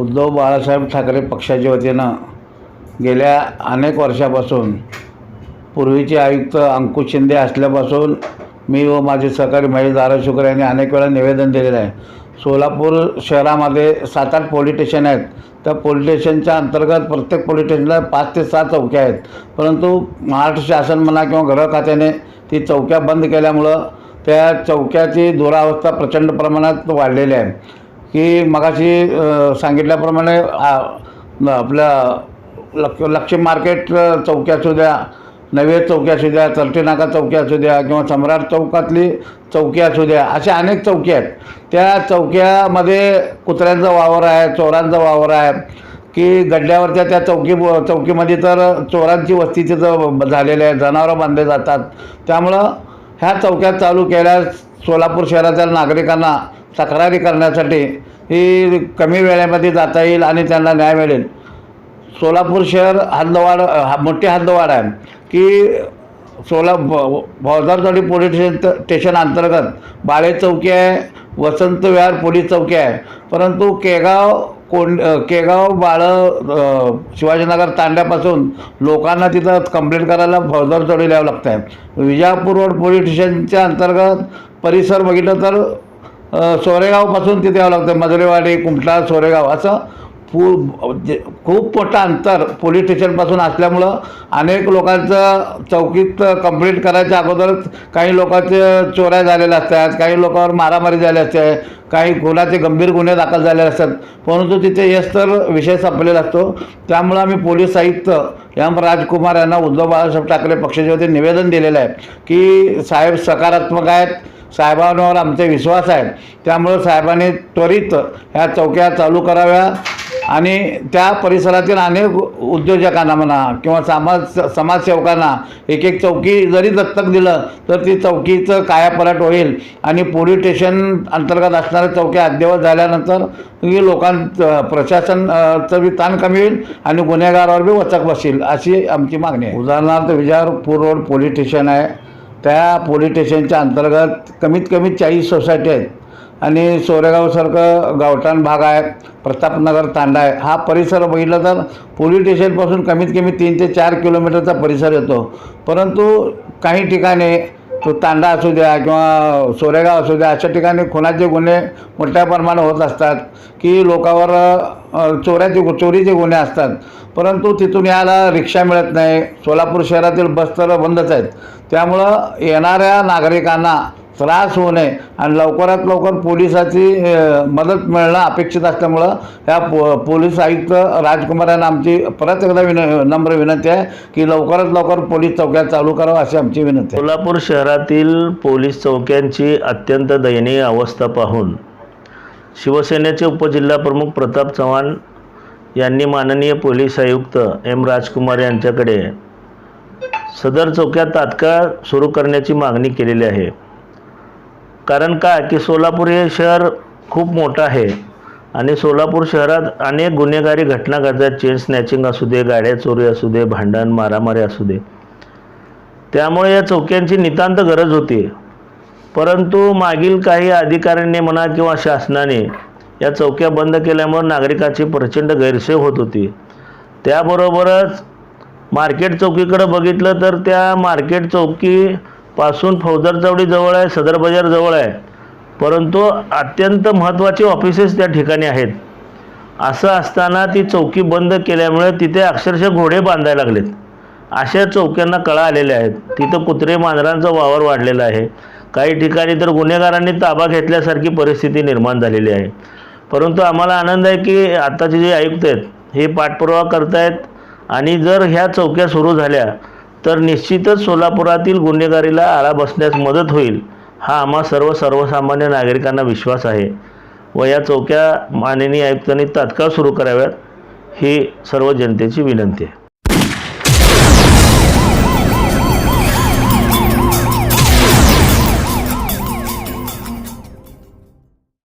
उद्धव बाळासाहेब ठाकरे पक्षाच्या वतीनं गेल्या अनेक वर्षापासून पूर्वीचे आयुक्त अंकुश शिंदे असल्यापासून मी व माझे सहकारी महेश धाराशिवकर यांनी अनेक वेळा निवेदन दिलेलं आहे. सोलापूर शहरामध्ये सात आठ पोलीस स्टेशन आहेत. त्या पोलीस स्टेशनच्या अंतर्गत प्रत्येक पोलीस स्टेशनला पाच ते सहा चौक्या आहेत. परंतु महाराष्ट्र शासन म्हणा किंवा गृह खात्याने ती चौक्या बंद केल्यामुळं त्या चौक्याची दुरावस्था प्रचंड प्रमाणात वाढलेली आहे. की मगाशी सांगितल्याप्रमाणे आपलं आपल्या लक्ष लक्ष्मी मार्केट चौकी असू द्या नवे चौकी असू द्या चलटी नाका चौकी असू द्या किंवा सम्राट चौकातली चौकी असू द्या अशा अनेक चौकी आहेत. त्या चौक्यामध्ये कुत्र्यांचा वावर आहे चोरांचा वावर आहे की गड्ड्यावरच्या त्या चौकी चौकीमध्ये तर चोरांची वस्ती तिथं झालेली आहे जनावरं बांधले जातात. त्यामुळं ह्या चौक्यात चालू केल्यास सोलापूर शहरातील नागरिकांना तक्रारी करण्यासाठी ही कमी वेळेमध्ये जाता येईल आणि त्यांना न्याय मिळेल. सोलापूर शहर हद्दवाड हा मोठी हद्दवाड आहे की सोला भ- पोलीस स्टेशन स्टेशन अंतर्गत बाळे चौकी आहे वसंत विहार पोलीस चौकी आहे. परंतु केगाव कोंड केगाव बाळ शिवाजीनगर तांड्यापासून लोकांना तिथं कंप्लेंट करायला भोजर द्यावं लागतं आहे विजापूर रोड पोलीस स्टेशनच्या अंतर्गत परिसर बघितलं तर सोरेगावपासून तिथे यावं लागतं. मजुरेवाडी कुमठा सोरेगाव असं पू जे म्हणजे खूप मोठं अंतर पोलीस स्टेशनपासून असल्यामुळं अनेक लोकांचं चौकीत कंप्लीट करायच्या अगोदरच काही लोकांचे चोऱ्या झालेल्या असतात काही लोकांवर मारामारी झाली असते काही गुन्ह्याचे गंभीर गुन्हे दाखल झालेले असतात. परंतु तिथे येस तर विषय संपलेला असतो. त्यामुळं आम्ही पोलीस आयुक्त एम. राजकुमार यांना उद्धव बाळासाहेब ठाकरे पक्षाच्या वतीने निवेदन दिलेलं आहे की साहेब सकारात्मक आहेत. साहेबांवर आमचे विश्वास आहे त्यामुळं साहेबांनी त्वरित ह्या चौक्या चालू कराव्या आणि त्या परिसरातील अनेक उद्योजकांना म्हणा किंवा समाज समाजसेवकांना एक एक चौकी जरी दत्तक दिलं तर ती चौकीचं कायापलट होईल. आणि पोलीस स्टेशन अंतर्गत असणाऱ्या चौक्या अद्ययावत झाल्यानंतर ही लोकांचं प्रशासनचं बी ताण कमी होईल आणि गुन्हेगारावर बी वचक बसेल अशी आमची मागणी आहे. उदाहरणार्थ विजापूर रोड पोलीस स्टेशन आहे. त्या पोलीस स्टेशनच्या अंतर्गत कमीत कमी चाळीस सोसायटी आहेत. आणि सोरेगावसारखं गावठाण भाग आहे प्रतापनगर तांडा आहे. हा परिसर बघितला तर पोलीस स्टेशनपासून कमीत कमी तीन ते चार किलोमीटरचा परिसर येतो. परंतु काही ठिकाणी तो तांडा असू द्या किंवा सोरेगाव असू द्या अशा ठिकाणी खुनाचे गुन्हे मोठ्या प्रमाणात होत असतात की लोकांवर चोऱ्याचे गु- चोरीचे गुन्हे असतात. परंतु तिथून यायला रिक्षा मिळत नाही. सोलापूर शहरातील बस तर बंदच आहेत. त्यामुळं येणाऱ्या नागरिकांना त्रास होऊ नये आणि लवकरात लवकर पोलिसाची मदत मिळणं अपेक्षित असल्यामुळं ह्या पो पोलीस आयुक्त राजकुमार यांना आमची परत एकदा विन नम्र विनंती आहे की लवकरात लवकर पोलीस चौक्या चालू करावं अशी आमची विनंती आहे. सोलापूर शहरातील पोलीस चौक्यांची अत्यंत दयनीय अवस्था पाहून शिवसेनेचे उपजिल्हाप्रमुख प्रताप चव्हाण यांनी माननीय पोलीस आयुक्त एम राजकुमार यांच्याकडे सदर चौक्या तात्काळ सुरू करण्याची मागणी केलेली आहे. कारण का? की सोलापूर हे शहर खूप मोठं आहे आणि सोलापूर शहरात अनेक गुन्हेगारी घटना घडतात. चेन स्नॅचिंग असू दे गाड्या चोरी असू दे भांडण मारामारी असू दे. त्यामुळे या चौक्यांची नितांत गरज होती. परंतु मागील काही अधिकाऱ्यांनी म्हणा किंवा शासनाने या चौक्या बंद केल्यामुळे नागरिकाची प्रचंड गैरसोय होत होती. त्याबरोबरच मार्केट चौकीकडे बघितलं तर त्या मार्केट चौकीपासून फौजदार चौडी जवळ आहे सदर बाजार जवळ आहे. परंतु अत्यंत महत्त्वाची ऑफिसेस त्या ठिकाणी आहेत. असं असताना ती चौकी बंद केल्यामुळे तिथे अक्षरशः घोडे बांधायला लागलेत. अशा चौक्यांना कळा आलेल्या आहेत. तिथं कुत्रे मांजरांचा वावर वाढलेला आहे. काही ठिकाणी तर गुन्हेगारांनी ताबा घेतल्यासारखी परिस्थिती निर्माण झालेली आहे. परंतु आम्हाला आनंद आहे की आत्ताचे जे आयुक्त आहेत हे पाठपुरावा करतायत. आणि जर ह्या चौक्या सुरू झाल्या तर निश्चितच सोलापुरातील गुन्हेगारीला आळा बसण्यास मदत होईल हा आम्हा सर्व सर्वसामान्य नागरिकांना विश्वास आहे. व या चौक्या माननीय आयुक्तांनी तात्काळ सुरू कराव्यात ही सर्व जनतेची विनंती आहे.